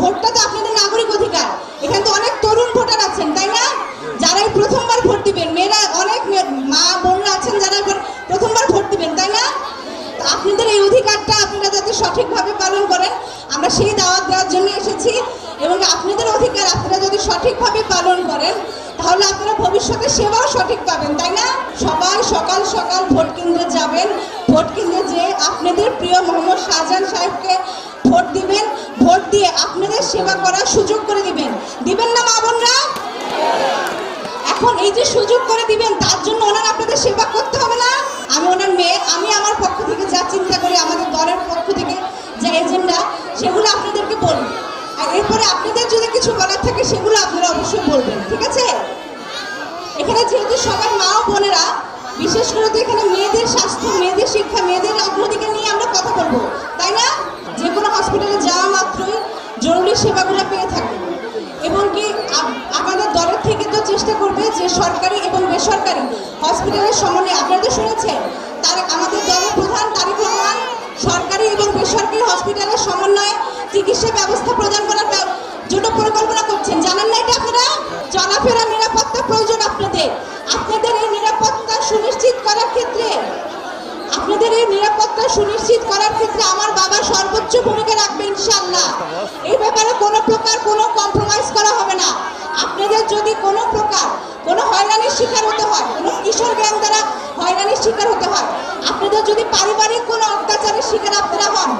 ভোটটা তো আপনাদের নাগরিক অধিকার। এখানে তো অনেক তরুণ ভোটার আছেন, তাই না? যারাই প্রথমবার ভোট দিবেন, মেয়েরা, অনেক মা বোনরা আছেন যারা প্রথমবার ভোট দিবেন, তাই না? আপনাদের এই অধিকারটা আপনারা যাতে সঠিকভাবে পালন করেন, আমরা সেই দাওয়াত দেওয়ার জন্য এসেছি এবং আপনাদের অধিকার আপনারা যদি সঠিকভাবে পালন করেন, তাহলে আপনারা ভবিষ্যতে সেবাও সঠিক পাবেন, তাই না? সবাই সকাল সকাল ভোট কেন্দ্রে যাবেন। ভোট কেন্দ্রে যেয়ে আপনাদের প্রিয় মোহাম্মদ শাহজাহান সাহেবকে আপনাদের সেবা করার সুযোগ করে দিবেন। দিবেন না মা বোনরা? এখন এই যে সুযোগ করে দিবেন, তার জন্য ওনার আপনাদের সেবা করতে হবে না? আমি ওনার মেয়ে, আমি আমার পক্ষ থেকে যা চিন্তা করি, আমাদের দলের পক্ষ থেকে যে এজেন্ডা, সেগুলো আপনাদেরকে বলব। আর এরপরে আপনাদের যদি কিছু বলার থাকে, সেগুলো আপনারা অবশ্যই বলবেন, ঠিক আছে? এখানে যেহেতু সবাই মা ও বোনেরা, বিশেষ করে তো এখানে মেয়েদের স্বাস্থ্য, মেয়েদের শিক্ষা, মেয়েদের অগ্রাধিকার নিয়ে আমরা কথা বলব তাই না যে কোনো হসপিটালে যাওয়া মাত্রই জরুরি সেবাগুলো পেয়ে থাকি। এবং কি আমাদের দলের থেকে তো চেষ্টা করবে যে সরকারি এবং বেসরকারি হসপিটালের সমন্বয়ে, আপনারা তো শুনেছেন, তার আমাদের দলের প্রধান তারিক রহমান সরকারি এবং বেসরকারি হসপিটালের সমন্বয়ে চিকিৎসা ব্যবস্থা প্রদান করার জন্য পরিকল্পনা করছেন। জানেন না এটা আপনারা? চলাফেরা নিরাপত্তা প্রয়োজন আপনাদের। আপনাদের এই নিরাপত্তা সুনিশ্চিত করার ক্ষেত্রে, আপনাদের এই নিরাপত্তা সুনিশ্চিত করার ক্ষেত্রে আমার বাবা সর্বোচ্চ ভূমিকা রাখবে ব্যাপারে কোনো কম্প্রোমাইজ করা হবে না। আপনাদের যদি কোনো প্রকার কোনো হয়রানির শিকার হতে হয়, কোনো কিশোর গ্যাং দ্বারা হয়রানির শিকার হতে হয়, আপনাদের যদি পারিবারিক কোনো অত্যাচারের শিকার আপনারা হন